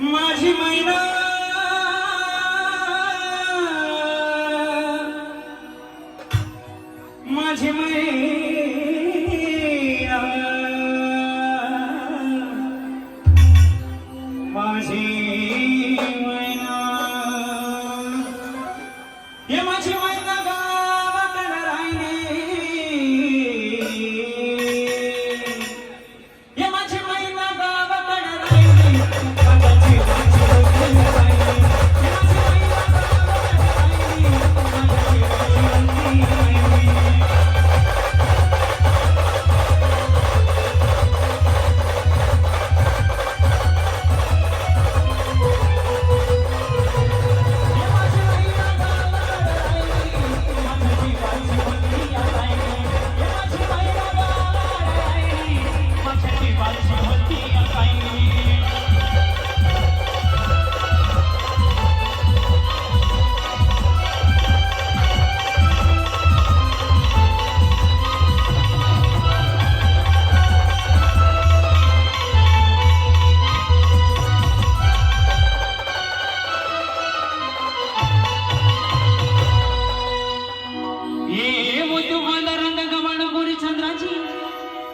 माझी मैना. माझी मैना.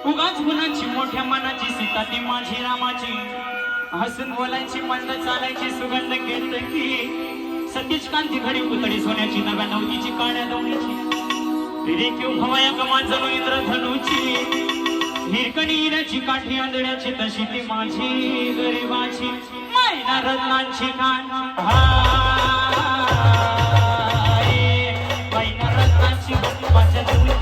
उगाच गुणाची मोठ्या मनाची सीता ती माझी रामाची. हसून बोलायची मंद चालायची सुगंध घेत की सतीश कांती घडी पुतळी सोन्याची नव्या नवतीची काळ्या दवणीची रे भवाया कमा जणू इंद्रधनुची हिरकणी हिऱ्याची काठी आंधळ्याची तशी ती माझी गरिबाची. मैना रत्नांची कान. हाय रत्नांची रत्नाची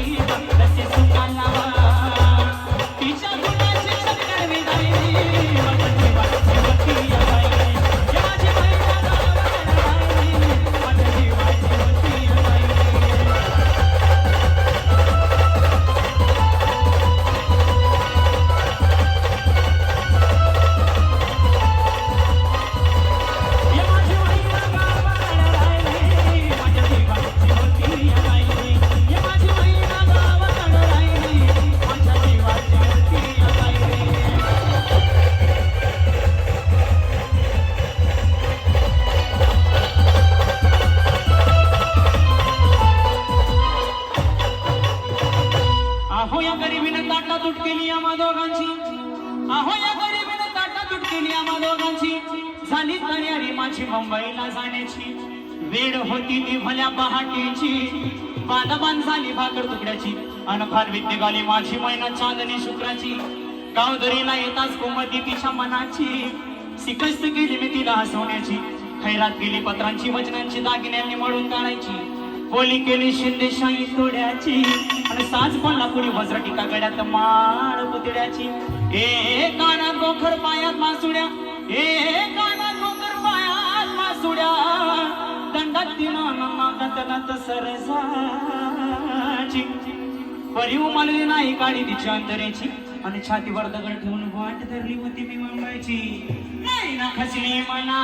तुट केली आम्हा दोघांची. अहो या गरिबीनं ताटा तुट केली आम्हा दोघांची. झाली तयारी माझी मुंबईला जाण्याची. वेळ होती ती भल्या पहाटेची. बालबान झाली भाकर तुकड्याची. अन फार विद्य माझी मैना चांदणी शुक्राची. गावदरीला येताच कोमती तिच्या मनाची. सिकस्त केली मी तिला हसवण्याची. खैरात गेली पत्रांची वचनांची दागिन्यांनी मळून काढायची. बोली केली शिंदेशाही तोड्याची. आणि साज पडला वज्र टीका गड्यात माळ पुतड्याची ए काना गोखर पायात मासुड्या. ए काना गोखर पायात मासुड्या. दंडात तिनं मागत नात सरसाची. परी उमलली नाही काळी तिच्या अंतरेची. आणि छातीवर दगड ठेवून वाट धरली होती मी मुंबईची. नाही ना खचली मना